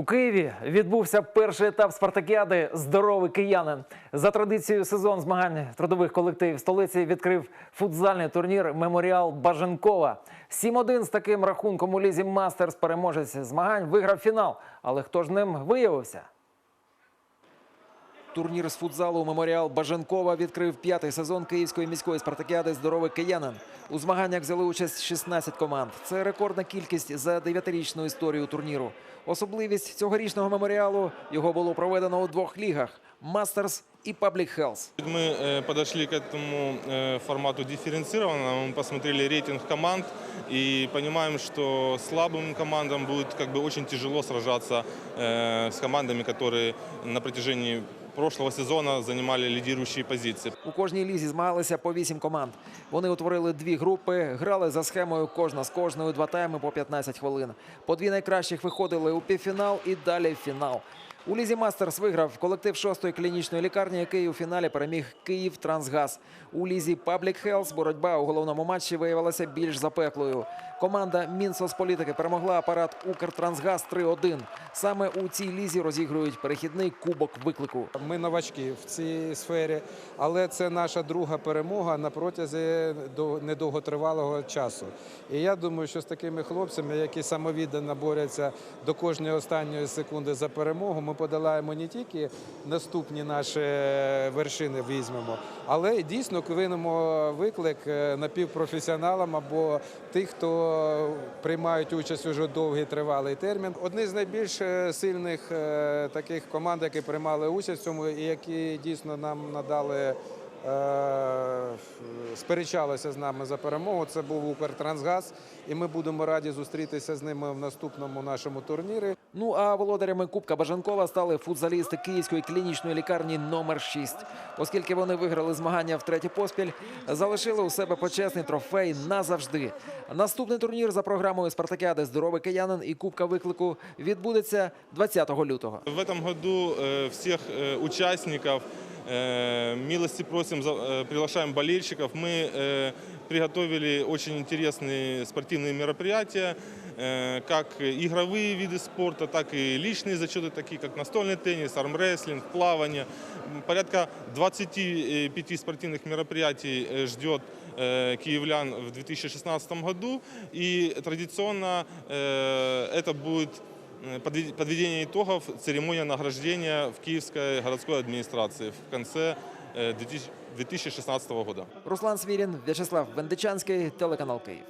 У Києві відбувся перший етап спартакіади Здоровий киянин. За традицією сезон змагань трудових колективів столиці відкрив футзальний турнір Меморіал Баженкова. 7-1 з таким рахунком у лізі Мастерс переможець змагань виграв фінал. Але хто ж ним виявився? Турнір з футзалу Меморіал Баженкова відкрив п'ятий сезон Київської міської спартакіади Здоровий киянин. У змаганнях взяли участь 16 команд. Це рекордна кількість за дев'ятирічну історію турніру. Особливість цьогорічного меморіалу його було проведено у двох лігах Мастерс і Паблік Хелс. Мы э, подошли к этому э, формату дифференцированно. Мы посмотрели рейтинг команд и понимаем, что слабым командам будет как бы очень тяжело сражаться э, с командами, которые на протяжении прошлого сезона займали лідіруючі позиції. У кожній лізі змагалися по вісім команд. Вони утворили дві групи, грали за схемою кожна з кожною два тайми по 15 хвилин. По дві найкращих виходили у півфінал і далі в фінал. У лізі Мастерс виграв колектив шостої клінічної лікарні, який у фіналі переміг Київ Трансгаз. У лізі Паблік Хелс боротьба у головному матчі виявилася більш запеклою. Команда Мінсоцполітики перемогла апарат Укртрансгаз 3-1. Саме у цій лізі розігрують перехідний кубок виклику. Ми новачки в цій сфері, але це наша друга перемога на протязі до- недовготривалого часу. І я думаю, що з такими хлопцями, які самовіддано борються до кожної останньої секунди за перемогу, ми подолаємо не тільки наступні наші вершини візьмемо, але дійсно кинемо виклик е, напівпрофесіоналам або тих, хто приймають участь уже довгий тривалий термін. Одні з найбільш е, сильних е, таких команд, які приймали участь в цьому, і які дійсно нам надали. Сперечалися з нами за перемогу. Це був Укртрансгаз, і ми будемо раді зустрітися з ними в наступному нашому турнірі. Ну а володарями Кубка Бажанкова стали футзалісти Київської клінічної лікарні номер 6 Оскільки вони виграли змагання втретє поспіль, залишили у себе почесний трофей назавжди. Наступний турнір за програмою Спартакіади Здоровий киянин і Кубка виклику відбудеться 20 лютого. В этом году э, всех э, участников э, милости просим, за- э, приглашаем болельщиков. Мы э, приготовили очень интересные спортивные мероприятия, э, как игровые виды спорта, так и личные зачеты, такие как настольный теннис, армрестлинг, плавание. М, Порядка 25 спортивных мероприятий э, ждет э, киевлян в 2016 году. И традиционно э, это будет Э, подве- подведение итогов церемония награждения в Киевской городской администрации в конце э, 2000 2016 года. Руслан Свірін, В'ячеслав Вендичанський, телеканал Київ.